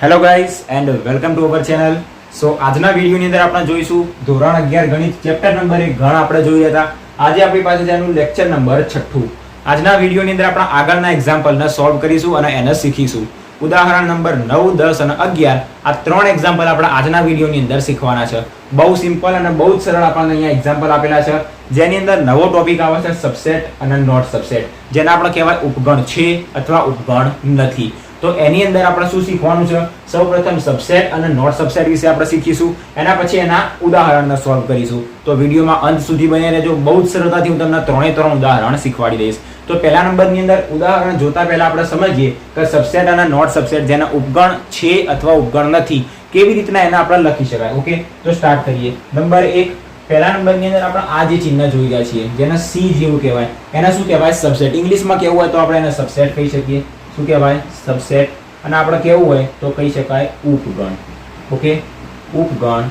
Hello guys and welcome to our channel so આજના વિડીયોની અંદર આપણે જોઈશું ધોરણ અગિયાર ગણિત ચેપ્ટર નંબર એક ગણ આપણે જોઈ હતા. આજે આપણી પાસે જેનું લેક્ચર નંબર છઠ્ઠું. આજના વિડીયોની અંદર આપણે આગળના એક્ઝામ્પલને સોલ્વ કરીશું અને એને શીખીશું. ઉદાહરણ નંબર નવ, દસ અને અગિયાર આ ત્રણ એક્ઝામ્પલ આપણે આજના વિડીયોની અંદર શીખવાના છે. બહુ સિમ્પલ અને બહુ જ સરળ આપણને અહીંયા એક્ઝામ્પલ આપેલા છે. જેની અંદર નવો ટોપિક આવે છે સબસેટ અને નોટ સબસેટ જેને આપણે કહેવાય ઉપગણ છે અથવા ઉપગણ નથી. તો એની અંદર આપણે શું શીખવાનું છે? સૌપ્રથમ સબસેટ અને નોટ સબસેટ વિશે આપણે શીખીશું. એના પછી એના ઉદાહરણને સોલ્વ કરીશું. તો વિડીયોમાં અંત સુધી બની રહેજો. બહુ જ સરળતાથી હું તમને ત્રણે ત્રણ ઉદાહરણ શીખવાડી દઈશ. તો પહેલા નંબરની અંદર ઉદાહરણ જોતા પહેલા આપણે સમજીએ કે સબસેટ અને નોટ સબસેટ જેના ઉપગણ છે અથવા ઉપગણ નથી, કેવી રીતના એને આપણે લખી શકાય? ઓકે? તો સ્ટાર્ટ કરીએ. નંબર એક, પહેલા નંબરની અંદર આપણે આ જે ચિહ્ન જોઈ રહ્યા છીએ, જેને સી જેવું કહેવાય. એને શું કહેવાય? સબસેટ ઇંગ્લિશમાં કેવું હોય તો આપણે એને સબસેટ કહી શકીએ. શું કહેવાય? સબસેટ અને આપણે કેવું હોય તો કહી શકાય ઉપગણ. ઓકે? ઉપગણ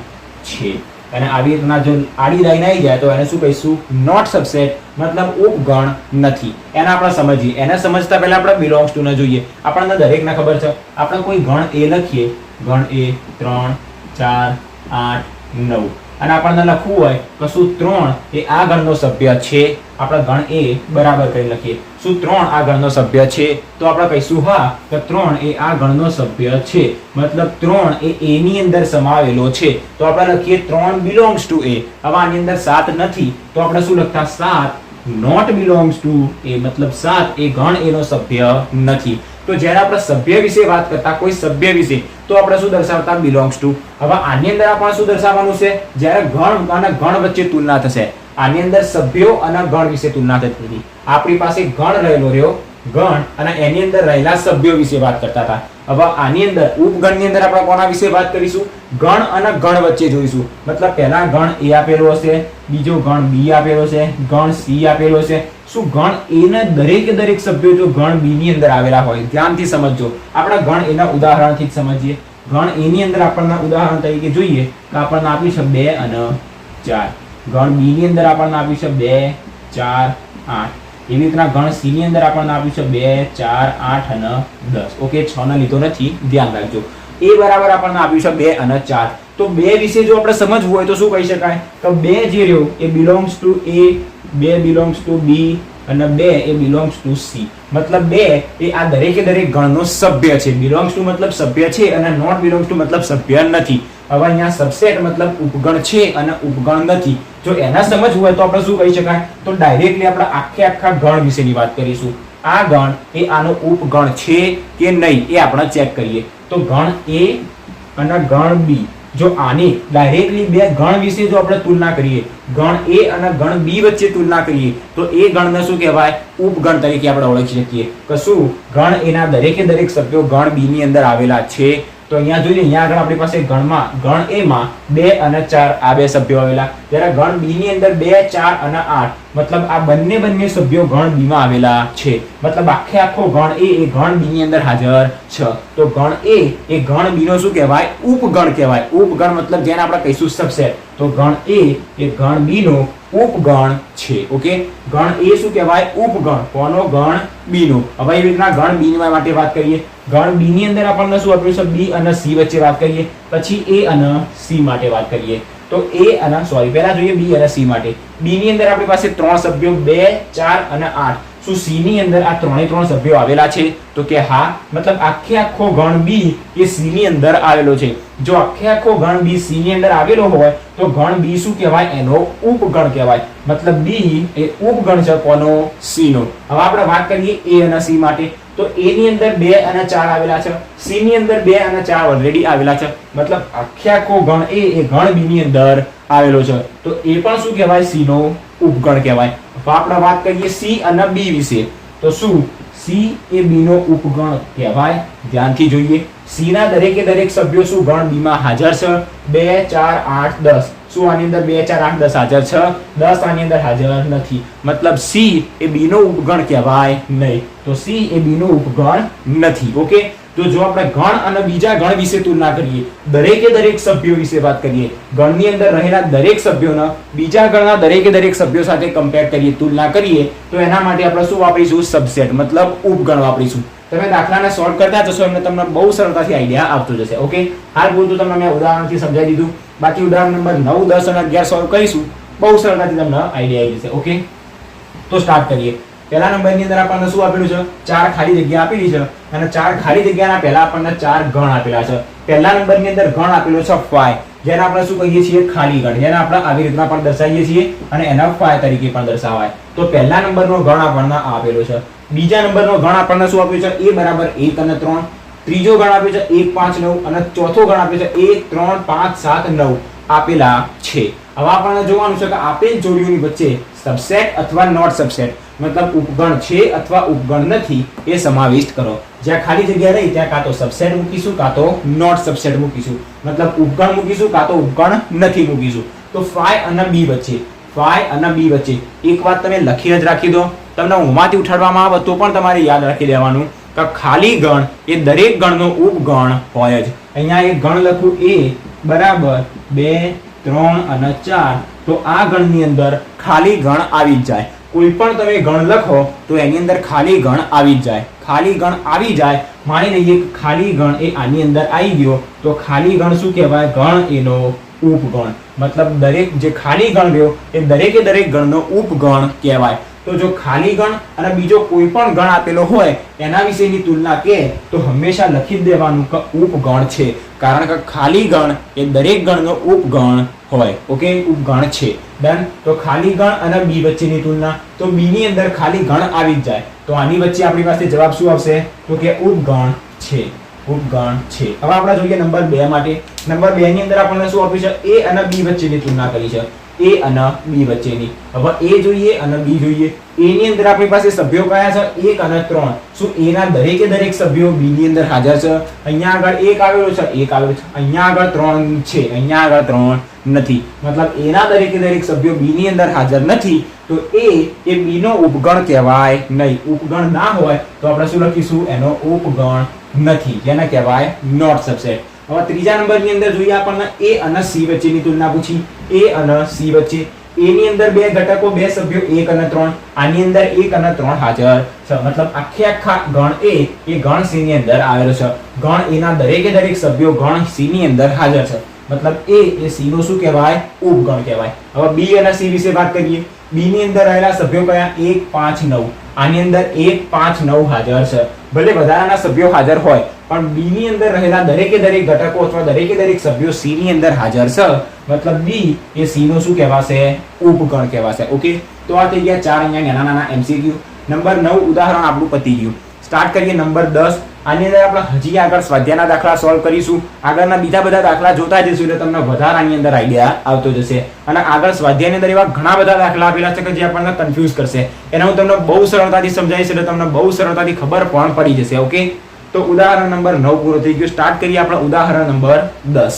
છે. અને આવી રીતના જો આડી લાઈન આવી જાય તો એને શું કહીશું? નોટ સબસેટ મતલબ ઉપગણ નથી. એને આપણે સમજીએ. એને સમજતા પહેલા આપણે બિલોંગ્સ ટુ ને જોઈએ. આપણને દરેકને ખબર છે. આપણે કોઈ ગણ એ લખીએ. ગણ એ, ત્રણ, ચાર, આઠ, નવ. અને આપણને લખવું હોય કે શું ત્રણ એ આ ગણનો સભ્ય છે? આપણે ગણ એ બરાબર કરી લખીએ. શું ત્રણ આ ગણનો સભ્ય છે? તો આપણે કહીશું, હા કે ત્રણ એ આ ગણનો સભ્ય છે. મતલબ ત્રણ એ એની અંદર સમાવેલો છે. તો આપણે લખીએ, ત્રણ બિલોંગ્સ ટુ એ હવે આની અંદર સાત નથી. તો આપણે શું લખતા? સાત. નોટ બિલોંગ્સ ટુ એ મતલબ સાત એ ગણ એનો સભ્ય નથી. તો જ્યારે આપણે સભ્ય વિશે વાત કરતા, કોઈ સભ્ય વિશે, તો આપણે શું દર્શાવતા? બિલોંગ્સ ટુ હવે આની અંદર આપણે શું દર્શાવવાનું છે? જ્યારે ગણ અને ગણ વચ્ચે તુલના થશે, આની અંદર સભ્યો અને ગણ વિશે તુલના થતી હતી. આપણી પાસે ગણ રહેલો રહ્યો ગણ અને એની અંદર રહેલા સભ્યો વિશે વાત કરતા હતા. હવે આની અંદર ઉપગણની અંદર આપણે કોના વિશે વાત કરીશું? ગણ અને ગણ વચ્ચે જોઈશું. મતલબ પહેલા ગણ એ આપેલો હશે, બીજો ગણ બી આપેલો છે ગણ સી આપેલો છે શું ગણ એ ના દરેકે દરેક સભ્યો જો ગણ બી ની અંદર આવેલા હોય, ધ્યાનથી સમજજો. આપણે ગણ એના ઉદાહરણથી જ સમજીએ. ગણ એની અંદર આપણને ઉદાહરણ તરીકે જોઈએ તો આપણને આપી છે બે અને ચાર. ગણ બી ની અંદર આપણને આપી છે બે, ચાર, આઠ. એવી રીતના ગણ સી ની અંદર આપણને આપ્યું છે બે, ચાર, આઠ અને દસ. ઓકે, છ ને લીધો નથી. ધ્યાન રાખજો. એ બરાબર આપણને આપ્યું છે બે અને ચાર. તો બે વિશે જો આપણે સમજવું હોય તો શું કહી શકાય? તો બે જે રહ્યો, એ બિલોંગ્સ ટુ એ બે બિલોંગ્સ ટુ બી અને બે એ બિલોંગ્સ ટુ સી મતલબ બે એ આ દરેકે દરેક ગણનો સભ્ય છે. બિલોંગ્સ ટુ મતલબ સભ્ય છે અને નોટ બિલોંગ્સ ટુ મતલબ સભ્ય નથી. હવે અહીંયા સબસેટ મતલબ ઉપગણ છે અને ઉપગણ નથી. જો એના સમજવું હોય તો આપણે શું કહી શકાય? તો ડાયરેક્ટલી આપણે આખે આખા ગણ વિશેની વાત કરીશું. આ ગણ એ આનો ઉપગણ છે કે નહીં એ આપણે ચેક કરીએ. તો ગણ એ અને ગણ બી, જો આની ડાયરેક્ટલી બે ગણ વિશે જો આપણે તુલના કરીએ, ગણ એ અને ગણ બી વચ્ચે તુલના કરીએ, તો એ ગણને શું કહેવાય? ઉપગણ તરીકે આપણે ઓળખી શકીએ. કશું ગણ એના દરેકે દરેક સભ્યો ગણ બી ની અંદર આવેલા છે. તો અહીંયા જોઈએ અહીંયા આગળ આપણી પાસે ગણમાં, ગણ એ માં બે અને ચાર આ બે સભ્યો આવેલા. જ્યારે ગણ બી ની અંદર બે, ચાર અને આઠ, મતલબ આ બંને બંને સભ્યો ગણ બી માં આવેલા છે. મતલબ આખે આખો ગણ એ એ ગણ બી ની અંદર હાજર છે. તો ગણ એ એ ગણ બી નો શું કહેવાય? ઉપગણ કહેવાય. ઉપગણ મતલબ જેને આપણે કહીશું સબસેટ તો ગણ એ એ ગણ બી નો ઉપગણ છે, ઓકે? ગણ એ શું કહેવાય? ઉપગણ. કોનો ગણ? બી નો હવે એવી રીતના ગણ બી માટે વાત કરીએ. ગણ બી ની અંદર આપણને શું આપ્યું છે? બી અને સી વચ્ચે વાત કરીએ. પછી એ અને સી માટે વાત કરીએ. તો એ અને સોરી પહેલા જોઈએ બી અને સી માટે. બી ની અંદર આપણી પાસે ત્રણ સભ્યો, બે, ચાર અને આઠ. શું સી ની અંદર આ ત્રણે ત્રણ સભ્યો આવેલા છે? તો કે હા, મતલબ આખે આખો ગણ બી એ સી ની અંદર આવેલો છે. જો આખે આખો ગણ બી સી ની અંદર આવેલો હોય, તો ગણ બી શું કહેવાય? એનો ઉપગણ કહેવાય. મતલબ બી એ ઉપગણ છે કોનો? સી નો હવે આપણે વાત કરીએ એ અને સી માટે. તો એ ની અંદર બે અને ચાર આવેલા છે. સી ની અંદર બે અને ચાર ઓલરેડી આવેલા છે. મતલબ આખે આખો ગણ એ એ ગણ બી ની અંદર આવેલો છે. તો એ પણ શું કહેવાય? સી નો ઉપગણ કહેવાય. તો આપણે વાત કરીએ સી અને બી વિશે. તો શું? સી એ બી નો ઉપગણ કહેવાય. ધ્યાનથી જોઈએ. સી ના દરેકે દરેક સભ્યો શું ગણ બી માં હાજર છે? બે, ચાર, આઠ, દસ. શું આની અંદર બે, ચાર, આઠ, દસ હાજર છે? દસ આની અંદર હાજર નથી. મતલબ સી એ બી નો ઉપગણ કહેવાય નહીં. તો સી એ બી નો ઉપગણ નથી. ઓકે? તો જો આપણે ગણ અને બીજા ગણ વિશે તુલના કરીએ, દરેકે દરેક સભ્યો વિશે વાત કરીએ, ગણની અંદર રહેલા દરેક સભ્યોના બીજા ગણના દરેકે દરેક સભ્યો સાથે કમ્પેર કરીએ, તુલના કરીએ, તો એના માટે આપણે શું વાપરીશું? સબસેટ મતલબ ઉપગણ વાપરીશું. તમે દાખલાને સોલ્વ કરતા જશો એમને તમને બહુ સરળતાથી આઈડિયા આવતો જશે ઓકે હાલ પૂરતું તમને મેં ઉદાહરણથી સમજાવી દીધું. બાકી ઉદાહરણ નંબર નવ, દસ અને અગિયાર સોલ્વ કરીશું, બહુ સરળતાથી તમને આઈડિયા આવી જશે ઓકે તો સ્ટાર્ટ કરીએ. પહેલા નંબરની અંદર આપણને શું આપેલું છે? ચાર ખાલી જગ્યા આપેલી છે અને ચાર ખાલી જગ્યાના પહેલા આપણને ચાર ગણ આપેલા છે. પહેલા નંબરની અંદર ગણ આપેલો છે ફાય જેને આપણે શું કહીએ છીએ? ખાલી ગણ. જેને આપણે આવી રીતના પણ દર્શાવીએ છીએ અને એના ફાય તરીકે પણ દર્શાવાય. તો પહેલા નંબરનો ગણ આપણને આપેલો છે. બીજા નંબરનો ગણ આપણને શું આપ્યું છે? એ બરાબર એક અને ત્રણ. ત્રીજો ગણ આપ્યો છે એક, પાંચ, નવ અને ચોથો ગણ આપ્યો છે એક, ત્રણ, પાંચ, સાત, નવ આપેલા છે. હવે આપણને જોવાનું છે કે આપેલ જોડીઓની વચ્ચે સબસેટ અથવા નોટ સબસેટ મતલબ ઉપગણ છે અથવા ઉપગણ નથી, એ સમાવિષ્ટ કરો. જ્યાં ખાલી જગ્યા રહી, ત્યાં કાં તો સબસેટ મૂકીશું, કાં તો નોટ સબસેટ મૂકીશું. મતલબ ઉપગણ મૂકીશું, કાં તો ઉપગણ નથી મૂકીશું. તો ફાય અને બી વચ્ચે ફાય અને બી વચ્ચે, એક વાત તમે લખીને જ રાખી દો. તમને ઊંઘમાંથી ઉઠાડવામાં આવે તો પણ તમારે યાદ રાખી દેવાનું કે ખાલી ગણ એ દરેક ગણનો ઉપગણ હોય જ. અહીંયા એક ગણ લખું, એ બરાબર બે, ત્રણ અને ચાર. તો આ ગણની અંદર ખાલી ગણ આવી જાય. કોઈ પણ તમે ગણ લખો, તો એની અંદર ખાલી ગણ આવી જ જાય. ખાલી ગણ આવી જાય, માની લઈએ ખાલી ગણ એ આની અંદર આવી ગયો, તો ખાલી ગણ શું કહેવાય? ગણ એનો ઉપગણ. મતલબ દરેક જે ખાલી ગણ રહ્યો, એ દરેકે દરેક ગણનો ઉપગણ કહેવાય. તો જો ખાલી ગણ અને બીજો કોઈ પણ ગણ આપેલો હોય, એના વિશેની તુલના કે, તો હંમેશા લખી દેવાનું કે ઉપગણ છે. કારણ કે ખાલી ગણ એ દરેક ગણનો ઉપગણ હોય. ઓકે? ઉપગણ છે. ડન તો ખાલી ગણ અને બી વચ્ચેની તુલના. તો બીની અંદર ખાલી ગણ આવી જ જાય. તો આની વચ્ચે આપણી પાસે જવાબ શું આવશે? તો કે ઉપગણ છે. ઉપગણ છે. હવે આપણે જોઈએ નંબર બે માટે. નંબર બે ની અંદર આપણને શું આપ્યું છે? એ અને બી વચ્ચેની તુલના કરી છે. એ અને બી વચ્ચેની. હવે એ જોઈએ અને બી જોઈએ. એની અંદર આપણી પાસે સભ્યો કયા છે? એક અને ત્રણ. શું એના દરેકે દરેક સભ્યો બી ની અંદર હાજર છે? અહીંયા આગળ એક આવેલો છે? એક આવેલો છે. અહીંયા આગળ ત્રણ છે. અહીંયા આગળ ત્રણ નથી. મતલબ એના દરેકે દરેક સભ્યો બી ની અંદર હાજર નથી. તો એ એ બી નો ઉપગણ કહેવાય નહીં. ઉપગણ ના હોય તો આપણે શું લખીશું? એનો ઉપગણ નથી. જેને કહેવાય નોટ સબસેટ. હવે ત્રીજા નંબરની અંદર જોઈએ આપણને એ અને સી વચ્ચેની તુલના પૂછી. એ અને સી વચ્ચે. એ ની અંદર બે ઘટકો, બે સભ્યો, એક અને ત્રણ. આની અંદર એક અને ત્રણ હાજર. છે મતલબ આખે આખા ગણ એ એ ગણ સી ની અંદર આવેલો છે. ગણ એ ના દરેકે દરેક સભ્યો ગણ સી ની અંદર હાજર છે. મતલબ એ એ સી નો શું કહેવાય? ઉપગણ કહેવાય. હવે બી અને સી વિશે વાત કરીએ. બી ની અંદર રહેલા સભ્યો કયા? એક, પાંચ, નવ. આની અંદર એક, પાંચ, નવ હાજર છે. ભલે વધારાના સભ્યો હાજર હોય પણ બી ની અંદર રહેલા દરેકે દરેક ઘટકો અથવા દરેકે દરેક સભ્યો સી ની અંદર હાજર છે, મતલબ બી એ સી નો શું કહેવાશે? ઉપગણ કહેવાશે. ઓકે તો આ થઈ ગયા ચાર અહીંયા નાના નાના એમસીક્યુ નંબર નવ ઉદાહરણ આપણું પતી ગયું. સ્ટાર્ટ કરીએ નંબર દસ. આની અંદર આપણે હજી આગળ સ્વાધ્યાયના દાખલા સોલ્વ કરીશું. આગળના બીજા બધા દાખલા જોતા જઈશું એટલે તમને વધારે આની અંદર આઈડિયા આવતો જશે. અને આગળ સ્વાધ્યાયની અંદર એવા ઘણા બધા દાખલા આપેલા છે કે જે આપણને કન્ફ્યુઝ કરશે. એને હું તમને બહુ સરળતાથી સમજાવીશ એટલે તમને બહુ સરળતાથી ખબર પણ પડી જશે. ઓકે તો ઉદાહરણ નંબર નવ પૂરો થઈ ગયો. સ્ટાર્ટ કરીએ આપણે ઉદાહરણ નંબર દસ.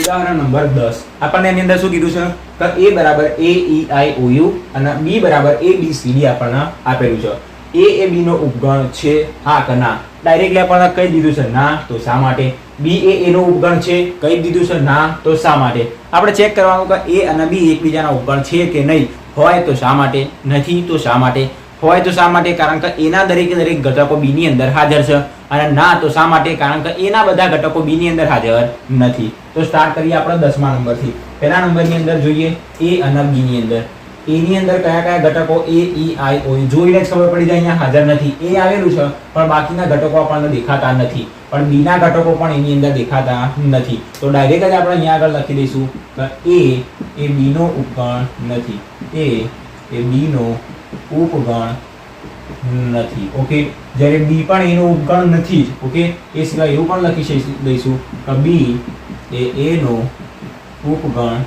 ઉદાહરણ નંબર દસ. આપણને એની અંદર શું કીધું છે? કે એ બરાબર એ ઈ આઈ ઓ યુ અને બી બરાબર એ બી સી ડી આપણને આપેલું છે. એ એ બી નો ઉપગણ છે, હા કે ના? ડાયરેક્ટલી આપણને કહી દીધું છે, ના, તો શા માટે? બી એ એનો ઉપગણ છે, કહી દીધું છે, ના, તો શા માટે? આપણે ચેક કરવાનું કે એ અને બી એકબીજાના ઉપગણ છે કે નહીં? હોય તો શા માટે? નથી તો શા માટે? હોય તો શા માટે? કારણ કે એના દરેકે દરેક ઘટકો બી ની અંદર હાજર છે અને ના તો શા માટે? કારણ કે એના બધા ઘટકો બી ની અંદર હાજર નથી. તો સ્ટાર્ટ કરીએ આપણે દસમા નંબરથી. પહેલા નંબરની અંદર જોઈએ એ અને બી ની અંદર. એ ની અંદર કયા કયા ઘટકો એ, ઈ, આઈ, ઓ જોઈને જ ખબર પડી જાય અહીંયા હાજર નથી. એ આવેલું છે, પણ બાકીના ઘટકો આપણને દેખાતા નથી. પણ બી ના ઘટકો પણ એની અંદર દેખાતા નથી. તો ડાયરેક્ટ જ આપણે અહીંયા આગળ લખી દઈશું કે એ એ બી નો ઉપગણ નથી. એ એ બી નો ઉપગણ નથી ઓકે જ્યારે બી પણ એનો ઉપગણ નથી ઓકે એ સિવાય એવું પણ લખી દઈશું કે બી એ એનો ઉપગણ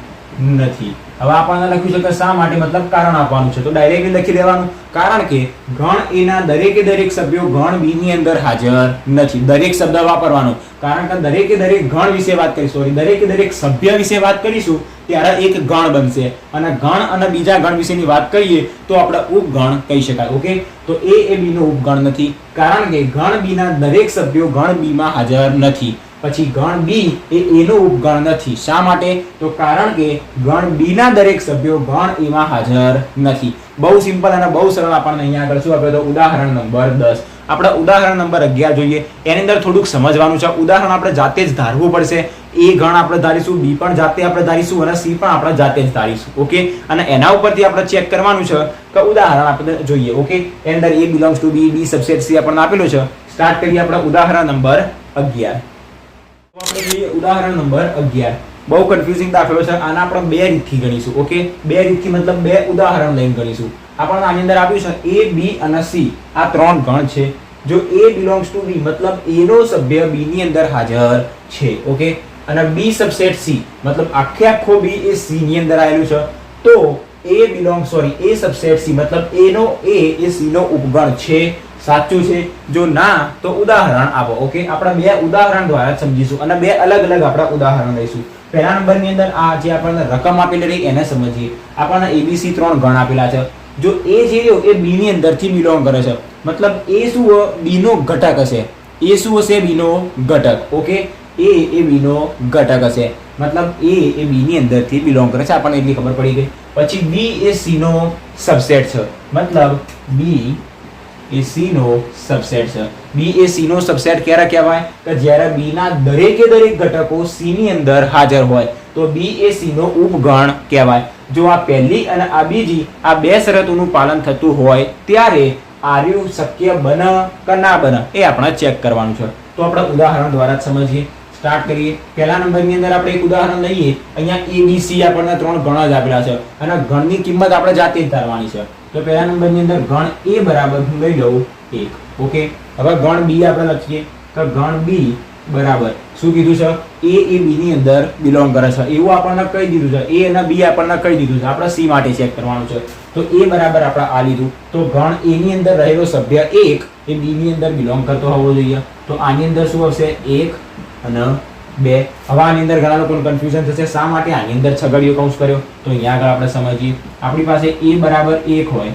નથી. હવે આપણને લખ્યું છે કે શા માટે? મતલબ કારણ આપવાનું છે. તો ડાયરેક્ટલી લખી દેવાનું. કારણ કે ગણ એના દરેકે દરેક સભ્યો ગણ બી ની અંદર હાજર નથી. દરેક શબ્દ વાપરવાનો. કારણ કે દરેકે દરેક ગણ વિશે વાત કરીશું સોરી દરેકે દરેક સભ્ય વિશે વાત કરીશું, ત્યારે એક ગણ બનશે. અને ગણ અને બીજા ગણ વિશેની વાત કરીએ, તો આપણે ઉપગણ કહી શકાય, ઓકે? તો એ એ બી નો ઉપગણ નથી. કારણ કે ગણ બી ના દરેક સભ્યો ગણ બી માં હાજર નથી. પછી ગણ બી એ એનો ઉપગણ નથી. શા માટે? તો કારણ કે ગણ બી ના દરેક સભ્યો ગણ એમાં હાજર નથી. બહુ સિમ્પલ અને બહુ સરળ આપણને અહીંયા આગળ શું આપણે તો ઉદાહરણ નંબર દસ. આપણે ઉદાહરણ નંબર અગિયાર જોઈએ. એની અંદર થોડુંક સમજવાનું છે. ઉદાહરણ આપણે જાતે જ ધારવું પડશે. એ ગણ આપણે ધારીશું, બી પણ જાતે આપણે ધારીશું અને સી પણ આપણે જાતે જ ધારીશું. ઓકે? અને એના ઉપરથી આપણે ચેક કરવાનું છે કે ઉદાહરણ આપણે જોઈએ. ઓકે? એની અંદર A belongs to B B subset C આપણને આપેલું છે. સ્ટાર્ટ કરીએ આપણે ઉદાહરણ નંબર અગિયાર. ઉદાહરણ નંબર અગિયાર. બહુ કન્ફ્યુઝિંગ દાખલો છે. આના આપણે બે રીતથી ગણીશું ઓકે બે રીતથી મતલબ બે ઉદાહરણ લઈને ગણીશું. આપણને આની અંદર આપ્યું છે એ બી અને સી આ ત્રણ ગણ છે. જો એ બિલોંગ્સ ટુ બી મતલબ એનો સભ્ય બી ની અંદર હાજર છે ઓકે અને બી સબસેટ સી મતલબ આખે આખો બી એ સી ની અંદર આવેલું છે. તો A belong sorry A subset C મતલબ એનો એ એ સી નો ઉપગણ છે. સાચું છે? જો ના, તો ઉદાહરણ આપો ઓકે આપણે બે ઉદાહરણ દ્વારા સમજીશું અને બે અલગ અલગ આપણે ઉદાહરણ લઈશું. પહેલા નંબરની અંદર આ જે આપણને રકમ આપેલી રહી, એને સમજીએ. આપણને એબીસી ત્રણ ગણ આપેલા છે. જો એ જે રહ્યો, એ બી ની અંદરથી બિલોંગ કરે છે. મતલબ એ શું બી નો ઘટક હશે. એ શું હશે? બી નો ઘટક ઓકે એ એ બી નો ઘટક હશે. મતલબ એ એ બી ની અંદરથી બિલોંગ કરે છે. આપણને એટલી ખબર પડી ગઈ. પછી બી એ સી નો સબસેટ છે. મતલબ બી એ સી નો સબસેટ છે. બી એ સી સબસેટ ક્યારે કહેવાય? કે જ્યારે બી ના દરેકે દરેક ઘટકો સી ની અંદર હાજર હોય, તો બી એ સી નો ઉપગણ કહેવાય. જો આ પહેલી અને આ બીજી, આ બે શરતોનું પાલન થતું હોય, ત્યારે આર્યુ શક્ય બને કે ના બને એ આપણે ચેક કરવાનું છે. તો આપણે ઉદાહરણ દ્વારા સમજીએ. સ્ટાર્ટ કરીએ. પહેલા નંબરની અંદર આપણે એક ઉદાહરણ લઈએ. અહીંયા એ બી સી આપણને ત્રણ ગણ જ આપેલા છે. અને ગણની કિંમત આપણે જાતે જ ધારવાની છે. તો પહેલા નંબરની અંદર ગણ એ બરાબર હું લઈ લઉં એક. ઓકે? હવે ગણ બી આપણે લખીએ. તો ગણ બી બરાબર. શું કીધું છે? એ એ બી ની અંદર બિલોંગ કરે છે. એવું આપણને કહી દીધું છે. એ અને બી આપણને કહી દીધું છે. આપણે સી માટે ચેક કરવાનું છે. તો એ બરાબર આપણે આ લીધું. તો ગણ એ ની અંદર રહેલો સભ્ય એક એ બી ની અંદર બિલોંગ કરતો હોવો જોઈએ. તો આની અંદર શું આવશે? એક અને બે, હવે આની અંદર ઘણા લોકોને કન્ફ્યુઝન થશે. શા માટે આની અંદર છગડીયો કૌંસ કર્યો? તો અહીંયા આગળ આપણે સમજીએ. આપણી પાસે એ બરાબર એક હોય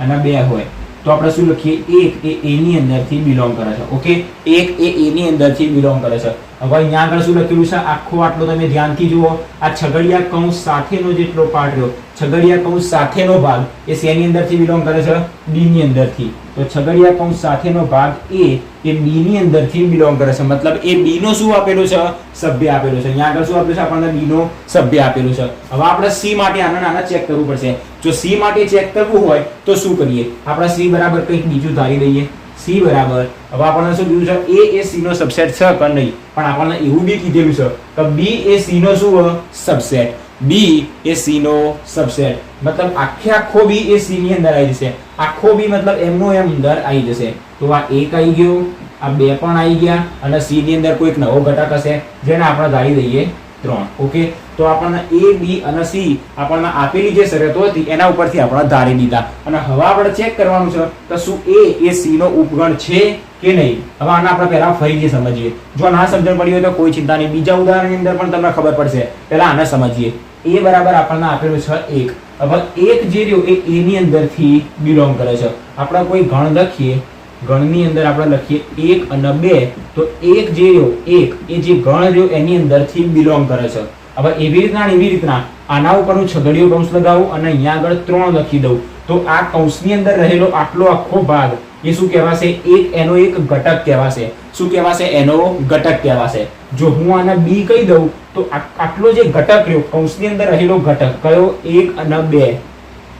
અને બે હોય. તો આપણે શું લખીએ? એક એ એ ની અંદરથી બિલોંગ કરે છે. ઓકે એક એ એ ની અંદરથી બિલોંગ કરે છે. હવે અહીંયા આગળ શું લખેલું છે? આખો આટલો તમે ધ્યાનથી જુઓ. આ છગડિયા કૌંસ સાથેનો જેટલો પાર્ટ રહ્યો, છગડિયા કૌંસ સાથેનો ભાગ એ શેની અંદરથી બિલોંગ કરે છે? બી ની અંદરથી. તો છગડિયા કૌંસ સાથેનો ભાગ એ એ બી ની અંદરથી બિલોંગ કરે છે. મતલબ એ બી નો શું આપેલું છે? સભ્ય આપેલું છે. અહીંયા આગળ શું આપેલું છે? આપણને બી નો સભ્ય આપેલું છે. હવે આપણે સી માટે આના નાના ચેક કરવું પડશે. જો સી માટે ચેક કરવું હોય, તો શું કરીએ? આપણે સી બરાબર કંઈક બીજું ધારી દઈએ. સી બરાબર. હવે આપણને શું કીધું છે? એ એ સી નો સબસેટ છે કે નહીં. પણ આપણને એવું બી કીધેલું છે કે બી એ સી નો શું સબસેટ બી એ સી નો સબસેટ મતલબ આખે આખો બી એ સી ની અંદર આવી જશે. આખો બી મતલબ એમનો એમ અંદર આવી જશે. તો આ એક આવી ગયો, આ બે પણ આવી ગયા, અને સી ની અંદર કોઈક નવો ઘટક હશે, જેને આપણે ધારી દઈએ. ત્રણ. ઓકે તો આપણને એ બી અને સી આપણને આપેલી જે શરતો હતી, એના ઉપરથી આપણે ધારી દીધા. અને હવે આપણે ચેક કરવાનું છે કે શું એ એ સી નો ઉપગણ છે કે નહીં? હવે આના આપણે પહેલા ફરીથી સમજીએ. જો ના સમજણ પડી હોય તો કોઈ ચિંતા નહીં. બીજા ઉદાહરણની અંદર પણ તમને ખબર પડશે. પહેલા આને સમજીએ. એ બરાબર આપણને આપેલું છે એક. હવે એક જે રહ્યો એ એની અંદરથી બિલોંગ કરે છે. આપણે કોઈ ગણ લખીએ ગણની અંદર આપણે લખીએ એક અને બે, તો એક જે રહ્યો, એક, એ જે ગણ રહ્યો, એની અંદરથી બિલોંગ કરે છે. હવે એવી રીતના એવી રીતના આના ઉપર હું છગડીયો કૌંસ લગાવું અને અહીંયા આગળ ત્રણ લખી દઉં. તો આ કૌંસની અંદર રહેલો આટલો આખો ભાગ, એ શું કહેવાશે? એક એનો એક ઘટક કહેવાશે. શું કહેવાશે? એનો ઘટક કહેવાશે. જો હું આને બી કહી દઉં, તો આટલો જે ઘટક રહ્યો, કૌંસની અંદર રહેલો ઘટક કયો? એક અને બે.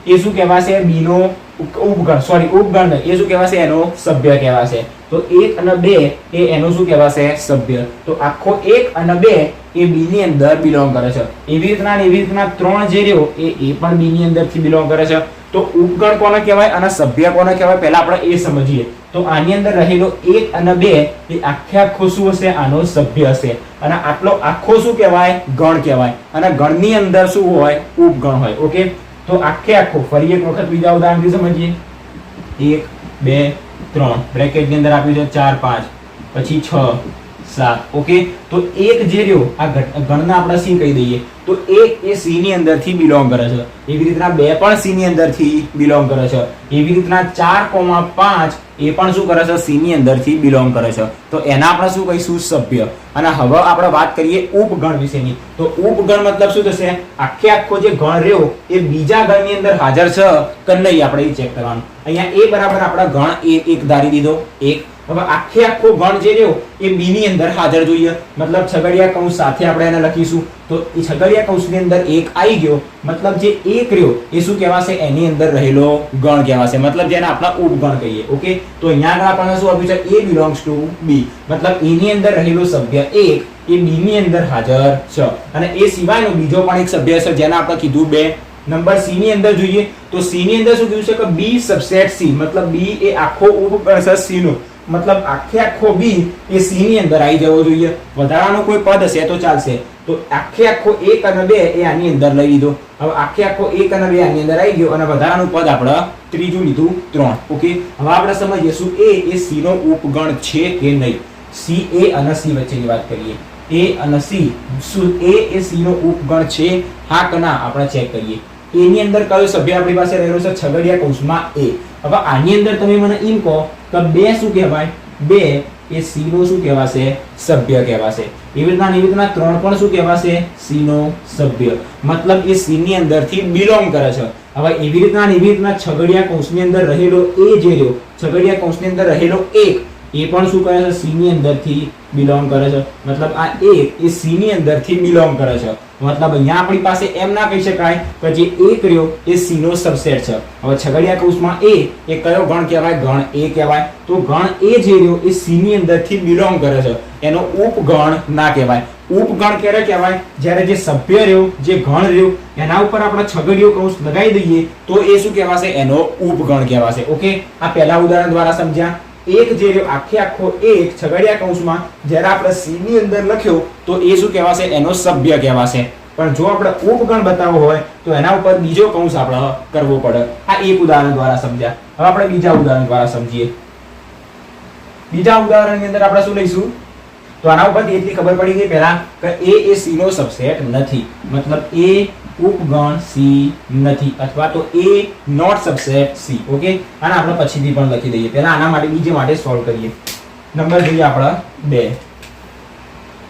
એ શું કહેવાશે બીનો ઉપ- ઉપગણ સોરી ઉપગણ એ શું કહેવાશે એનો સભ્ય કહેવાશે તો એક અને બે એ એનો શું કહેવાશે સભ્ય તો આખો એક અને બે એ બીની અંદર બિલોંગ કરે છે એવી રીતના એવી રીતના ત્રણ જે રહ્યો એ એ પણ બીની અંદરથી બિલોંગ કરે છે તો ઉપગણ કોને કહેવાય અને સભ્ય કોને કહેવાય પહેલા આપણે એ સમજીએ તો આની અંદર રહેલો એક અને બે એ આખે આખો શું હશે આનો સભ્ય હશે અને આટલો આખો શું કહેવાય ગણ કહેવાય અને ગણની અંદર શું હોય ઉપગણ હોય ઓકે તો આખે આખો, ફરી એક વખત બીજા ઉદાહરણથી સમજીએ. એક, બે, ત્રણ. બ્રેકેટની અંદર આપ્યું છે ચાર, પાંચ. પછી છ. સાત. ઓકે? તો એક જે રહ્યો, આ ગણના આપણે સી કહી દઈએ. તો એક એ સી ની અંદરથી બિલોંગ કરે છે. એવી રીતના બે પણ સી ની અંદરથી બિલોંગ કરે છે. એવી રીતના ચાર કોમા પાંચ એ પણ શું કરે છે? સી ની અંદરથી બિલોંગ કરે છે. તો એના આપણે શું કહીશું? સભ્ય. અને હવે આપણે વાત કરીએ ઉપગણ વિશેની. તો ઉપગણ મતલબ શું થશે? આખે આખો જે ગણ રહ્યો, એ બીજા ગણની અંદર હાજર છે. કે નહીં આપણે એ ચેક કરવાનું. અહીંયા એ બરાબર આપણા ગણ એ એક ધારી દીધો. એક હવે આખે આખો ગણ જે રહ્યો, એ બી ની અંદર હાજર જોઈએ. મતલબ છગડિયા કૌંસ સાથે આપણે એને લખીશું. તો એ છગડિયા કૌંસની અંદર એક આવી ગયો. મતલબ જે એક રહ્યો, એ શું કહેવાશે? એની અંદર રહેલો ગણ કહેવાશે. મતલબ જેને આપણે ઉપગણ કહીએ. ઓકે? તો અહીંયા આગળ આપણને શું આપ્યું છે? એ બિલોંગ્સ ટુ બી મતલબ એની અંદર રહેલો સભ્ય એક, એ બી ની અંદર હાજર છે. અને એ સિવાયનો બીજો પણ એક સભ્ય છે, જેને આપણે કીધું બે. નંબર સી ની અંદર જોઈએ. તો સી ની અંદર શું કીધું છે કે બી સબસેટ સી મતલબ બી એ આખો ઉપગણ છે સી નો. મતલબ આખે આખો બી એ સી ની અંદર આવી જવો જોઈએ. વધારાનો કોઈ પદ હશે તો ચાલશે. તો આખે આખો એક અને બે એ આની અંદર લઈ લીધો. હવે આખે આખો એક અને બે આની અંદર આવી ગયો અને વધારાનું પદ આપણે ત્રીજું લીધું ત્રણ. ઓકે? હવે આપણે સમજીએ શું એ એ સી નો ઉપગણ છે કે નહીં? સી, એ અને સી વચ્ચેની વાત કરીએ. એ અને સી, શું એ એ સી નો ઉપગણ છે? હા કે ના? આપણે ચેક કરીએ. એ ની અંદર કયો સભ્ય આપણી પાસે રહેલો છે? છગડિયા કૌંસમાં એ. હવે આની અંદર તમે મને એમ કહો કે બે શું કહેવાય? બે એ સી નો શું કહેવાશે? સભ્ય કહેવાશે. એવી રીતના એવી રીતના ત્રણ પણ શું કહેવાશે? સી નો સભ્ય. મતલબ એ સી ની અંદરથી બિલોંગ કરે છે. હવે એવી રીતના એવી રીતના છગડિયા કૌંસની અંદર રહેલો એ જે રહ્યો, છગડિયા કૌંસની અંદર રહેલો એક. એ પણ શું કરે છે? સી ની અંદરથી બિલોંગ કરે છે. મતલબ આ એક એ સી ની અંદરથી બિલોંગ કરે છે. મતલબ અહીંયા આપણી પાસે એમ ના કહી શકાય કે જે એક રહ્યો એ સી નો સબસેટ છે. હવે છગડિયા કૌંસમાં એ એ કયો ગણ કહેવાય? ગણ એ કહેવાય. તો ગણ એ જે રહ્યો એ સી ની અંદરથી બિલોંગ કરે છે. એનો ઉપગણ ના કહેવાય. ઉપગણ ક્યારે કહેવાય? જ્યારે જે સભ્ય રહ્યો, જે ગણ રહ્યો, એના ઉપર આપણે છગડીયો કૌંસ લગાવી દઈએ, તો એ શું કહેવાશે? એનો ઉપગણ કહેવાશે. ઓકે? આ પહેલા ઉદાહરણ દ્વારા સમજ્યા. એક જે આખે આખો એક છગડિયા કૌંસમાં જ્યારે આપણે સી ની અંદર લખ્યો, તો એ શું કહેવાશે? એનો સભ્ય કહેવાશે. પણ જો આપણે ઉપગણ બતાવવો હોય, તો એના ઉપર બીજો કૌંસ આપણે કરવો પડે. આ એક ઉદાહરણ દ્વારા સમજ્યા. હવે આપણે બીજા ઉદાહરણ દ્વારા સમજીએ. બીજા ઉદાહરણની અંદર આપણે શું લઈશું? તો આના ઉપરથી એટલી ખબર પડી ગઈ પહેલા કે એ એ સી નો સબસેટ નથી. મતલબ એ ઉપગણ સી નથી અથવા તો A not subset C okay આને આપણે પછીથી પણ લખી દઈએ. પહેલા આના માટે બીજે માટે સોલ્વ કરીએ. નંબર જોઈએ આપણે બે.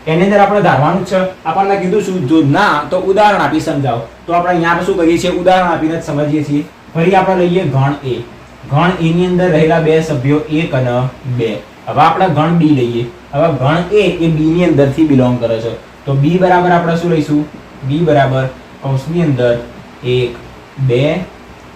એની અંદર આપણે ધારવાનું છે. આપણને કીધું શું જો ના, તો ઉદાહરણ આપી સમજાવો. તો આપણે અહીંયા શું કરીએ છીએ? ઉદાહરણ આપીને જ સમજીએ છીએ. ફરી આપણે લઈએ ગણ એ ગણ એ ની અંદર રહેલા બે સભ્યો એક અને બે. હવે આપણે ગણ બી લઈએ. હવે ગણ એ એ બી ની અંદરથી બિલોંગ કરે છે. તો બી બરાબર આપણે શું લઈશું? બી બરાબર કૌંસની અંદર એક, બે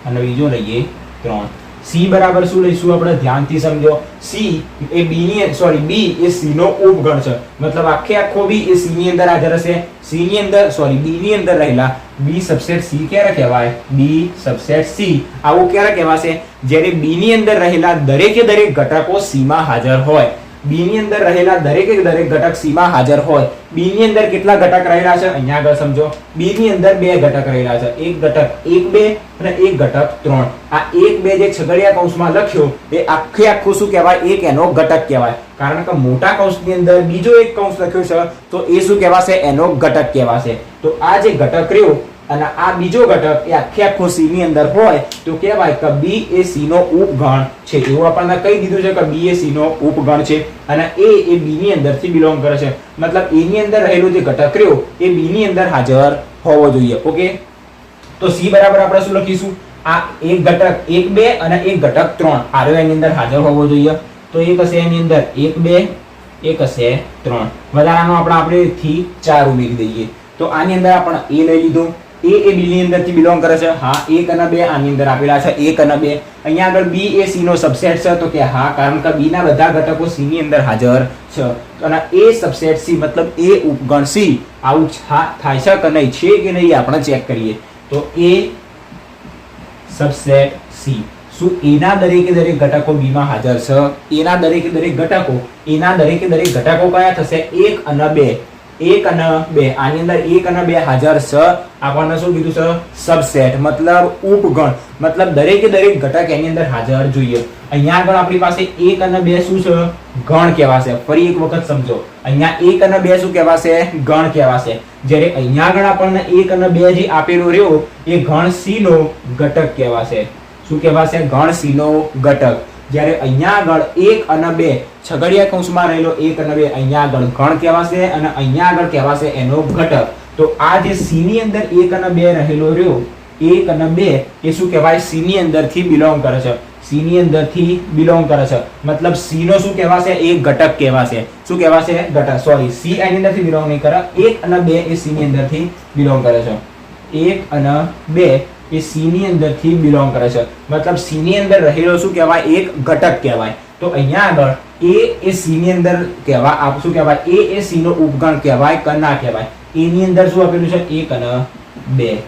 અને બીજો લઈએ ત્રણ. સી બરાબર શું લઈશું આપણે? ધ્યાનથી સમજો. સી એ બી ની સોરી બી એ સી નો ઉપગણ છે. મતલબ આખે આખો બી એ સી ની અંદર હાજર હશે. સી ની અંદર સોરી બી ની અંદર રહેલા બી સબસેટ સી ક્યારે કહેવાય? B subset C. આવું ક્યારે કહેવાશે? જ્યારે બી ની અંદર રહેલા દરેકે દરેક ઘટકો સી માં હાજર હોય. બી ની અંદર રહેલા દરેકે દરેક ઘટક સી માં હાજર હોય. બી ની અંદર કેટલા ઘટક રહેલા છે? અહીંયા આગળ સમજો. બી ની અંદર બે ઘટક રહેલા છે. એક ઘટક એક બે અને એક ઘટક ત્રણ. આ એક બે જે છગડિયા કૌંસમાં લખ્યો, એ આખે આખું શું કહેવાય? એક એનો ઘટક કહેવાય. કારણ કે મોટા કૌંસની અંદર બીજો એક કૌંસ લખ્યો છે, તો એ શું કહેવાશે? એનો ઘટક કહેવાશે. તો આ જે ઘટક રહ્યો અને આ બીજો ઘટક એ આખે આખો સી ની અંદર હોય, તો કહેવાય કે બી એ સી નો ઉપગણ છે. એવું આપણને કહી દીધું છે કે બી એ સી નો ઉપગણ છે અને એ એ બી ની અંદરથી બિલોંગ કરે છે. મતલબ એ ની અંદર રહેલો જે ઘટક રહ્યો, એ બી ની અંદર હાજર હોવો જોઈએ. ઓકે તો સી બરાબર આપણે શું લખીશું? આ એક ઘટક એક બે અને એક ઘટક ત્રણ. આરો એની અંદર હાજર હોવો જોઈએ. તો એક હશે એની અંદર એક બે, એક હશે ત્રણ. વધારાનો આપણે આપણે થી ચાર ઉમેરી દઈએ. તો આની અંદર આપણે એ લઈ લીધું. એ એ બી ની અંદરથી બિલોંગ કરે છે. હા, એક અને બે આની અંદર આપેલા છે. એક અને બે. અહીંયા આગળ બી એ સી નો સબસેટ છે. તો કે હા, કારણ કે બી ના બધા ઘટકો સી ની અંદર હાજર છે. અને એ સબસેટ સી મતલબ એ ઉપગણ સી આવું થાય છે કે નહીં? છે કે નહીં આપણે ચેક કરીએ. તો એ સબસેટ સી શું એના દરેકે દરેક ઘટકો બી માં હાજર છે? એના દરેકે દરેક ઘટકો, એના દરેકે દરેક ઘટકો કયા થશે? એક અને બે. એક અને બે. આની અંદર એક અને બે હાજર છે આપણને શું કીધું છે? સબસેટ મતલબ ઉપગણ. મતલબ દરેકે દરેક ઘટક એની અંદર હાજર જોઈએ. અહીંયા આગળ આપણી પાસે એક અને બે શું છે? ગણ કહેવાશે. ફરી એક વખત સમજો. અહીંયા એક અને બે શું કહેવાશે? ગણ કહેવાશે. જ્યારે અહીંયા આગળ આપણને એક અને બે જે આપેલો રહ્યો, એ ગણ સી નો ઘટક કહેવાશે. શું કહેવાશે? ગણ સી નો ઘટક. જ્યારે અહીંયા આગળ એક અને બે છગડિયા કૌંસમાં રહેલો એક અને બે અહીંયા આગળ ગણ કહેવાશે અને અહીંયા આગળ કહેવાશે એનો ઘટક. તો આ જે સી ની અંદર એક અને બે રહેલો રહ્યો, એક અને બે એ શું કહેવાય? સી ની અંદરથી બિલોંગ કરે છે. સી ની અંદરથી બિલોંગ કરે છે. મતલબ સી નો શું કહેવાશે? એક ઘટક કહેવાશે. શું કહેવાશે? ઘટક. સોરી સી એની અંદરથી બિલોંગ નહીં કરે. એક અને બે એ સી ની અંદરથી બિલોંગ કરે છે. એક અને બે. એ સીની અંદરથી બિલોંગ કરે છે. મતલબ સીની અંદર રહેલો શું કહેવાય? એક ઘટક કહેવાય. તો અહીંયા આગળ એ એ સીની અંદર કહેવાય, આપ શું કહેવાય? એ એ સીનો ઉપગણ કહેવાય કના કહેવાય. એની અંદર શું આપેલું છે? એક અને બે.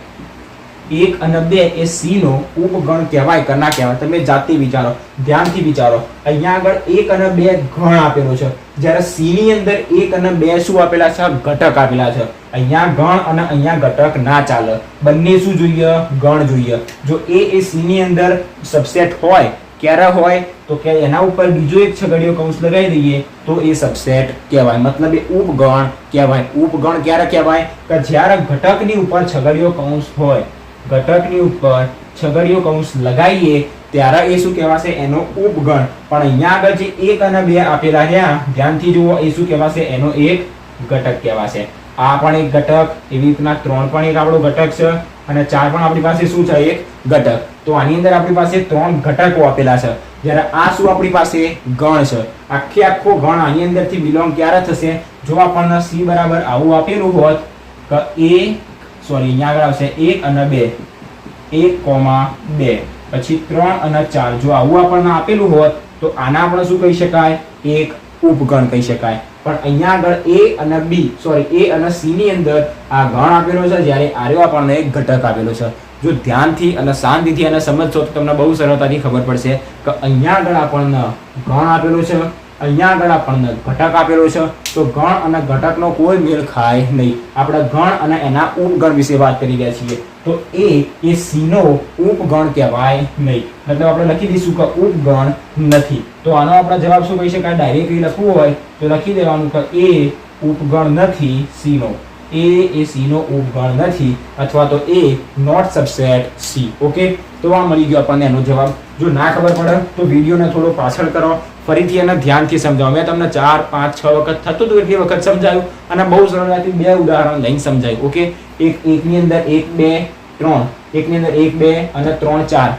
એક અને બે એ સી નો ઉપગણ કહેવાય કના કહેવાય? તમે જાતે વિચારો, ધ્યાનથી વિચારો. અહીંયા આગળ એક અને બે ગણ આપેલો છે. જ્યારે સી ની અંદર એક અને બે શું આપેલા છે? ઘટક આપેલા છે. અહીંયા ગણ અને અહીંયા ઘટક ના ચાલે. બંને શું જોઈએ? ગણ જોઈએ. જો એ એ સી ની અંદર સબસેટ હોય, ક્યારે હોય? તો કે એના ઉપર બીજો એક છગડીયો કૌંસ લગાવી દઈએ, તો એ સબસેટ કહેવાય. મતલબ એ ઉપગણ કહેવાય. ઉપગણ ક્યારે કહેવાય? કે જ્યારે ઘટકની ઉપર છગડીયો કૌંસ હોય, ઘટકની ઉપર છગડીયો કૌંસ લગાવીએ, ત્યારે એ શું કહેવાશે? એનો ઉપગણ. પણ અહીંયા આગળ જે એક અને બે આપેલા રહ્યા, ધ્યાનથી જુઓ, એ શું કહેવાશે? એનો એક ઘટક કહેવાશે. આ પણ એક ઘટક, એવી રીતના ત્રણ પણ એક આપણો ઘટક છે અને ચાર પણ આપણી પાસે શું છે? એક ઘટક. તો આની અંદર આપણી પાસે ત્રણ ઘટકો આપેલા છે. જ્યારે આ શું આપણી પાસે? ગણ છે. આખે આખો ગણ આની અંદરથી બિલોંગ ક્યારે થશે? જો આપણને સી બરાબર આવું આપેલું હોત કે એ સોરી અહીંયા આગળ આવશે. એક અને બે. એક કોમા બે. પછી ત્રણ અને ચાર. જો આવું આપણને આપેલું હોત, તો આના આપણે શું કહી શકાય? એક ઉપગણ કહી શકાય. પણ અહીંયા આગળ એ અને બી સોરી એ અને સી ની અંદર આ ગણ આપેલો છે, જ્યારે આર્યો આપણને એક ઘટક આપેલો છે. જો ધ્યાનથી અને શાંતિથી અને સમજશો તો તમને બહુ સરળતાથી ખબર પડશે કે અહીંયા આગળ આપણને ગણ આપેલો છે, અહીંયા આગળ આપણને ઘટક આપેલો છે. તો ગણ અને ઘટકનો કોઈ મેળ ખાય નહીં. આપણે ગણ અને એના ઉપગણ વિશે વાત કરી રહ્યા છીએ. તો એ એ સીનો ઉપગણ કહેવાય નહીં. મતલબ આપણે લખી દઈશું કે ઉપગણ નથી. તો આનો આપણે જવાબ શું કહી શકાય? ડાયરેક્ટલી લખવું હોય, તો લખી દેવાનું કે એ ઉપગણ નથી સીનો. એ એ સીનો ઉપગણ નથી, અથવા તો A not subset C okay તો આ મળી ગયો આપણને એનો જવાબ. જો ના ખબર પડે, તો વિડીયોને થોડો પાછળ કરો. ફરીથી એને ધ્યાનથી સમજાવો. મેં તમને ચાર, પાંચ, છ વખત થતું હતું એટલી વખત સમજાવ્યું અને બહુ સરળતાથી બે ઉદાહરણ લઈને સમજાયું. ઓકે? એક, એકની અંદર એક, બે, ત્રણ. એકની અંદર એક, બે અને ત્રણ, ચાર.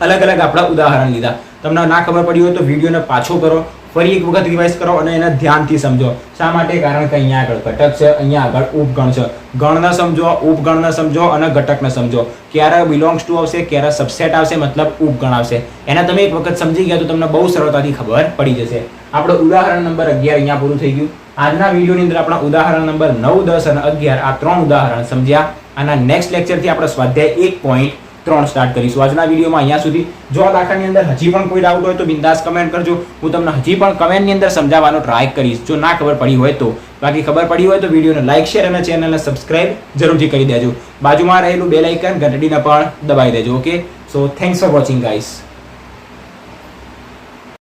અલગ અલગ આપણા ઉદાહરણ લીધા. તમને ના ખબર પડી હોય તો વિડીયોને પાછો કરો. ફરી એક વખત રિવાઇઝ કરો અને એને ધ્યાનથી સમજો. શા માટે? કારણ કે અહીંયા આગળ ઘટક છે, અહીંયા આગળ ઉપગણ છે. ગણને સમજો, ઉપગણને સમજો અને ઘટકને સમજો. ક્યારે બિલોંગ્સ ટુ આવશે, ક્યારે સબસેટ આવશે, મતલબ ઉપગણ આવશે. એને તમે એક વખત સમજી ગયા તો તમને બહુ સરળતાથી ખબર પડી જશે. આપણો ઉદાહરણ નંબર અગિયાર અહીંયા પૂરું થઈ ગયું. આજના વિડીયોની અંદર આપણા ઉદાહરણ નંબર નવ, દસ અને અગિયાર આ ત્રણ ઉદાહરણ સમજ્યા. આના નેક્સ્ટ લેક્ચરથી આપણે સ્વાધ્યાય એક પોઈન્ટ ત્રણ સ્ટાર્ટ કરીશું. આજના વિડીયોમાં અહીંયા સુધી. જો આ દાખલાની અંદર હજી પણ કોઈ ડાઉટ હોય તો બિંદાસ કમેન્ટ કરજો. હું તમને હજી પણ કમેન્ટની અંદર સમજાવવાનો ટ્રાય કરીશ. જો ના ખબર પડી હોય તો. બાકી ખબર પડી હોય તો વિડીયોને લાઇક શેર અને ચેનલને સબસ્ક્રાઇબ જરૂરથી કરી દેજો. બાજુમાં રહેલું બેલ આઇકન ઘંટડીને પણ દબાવી દેજો okay so thanks for watching guys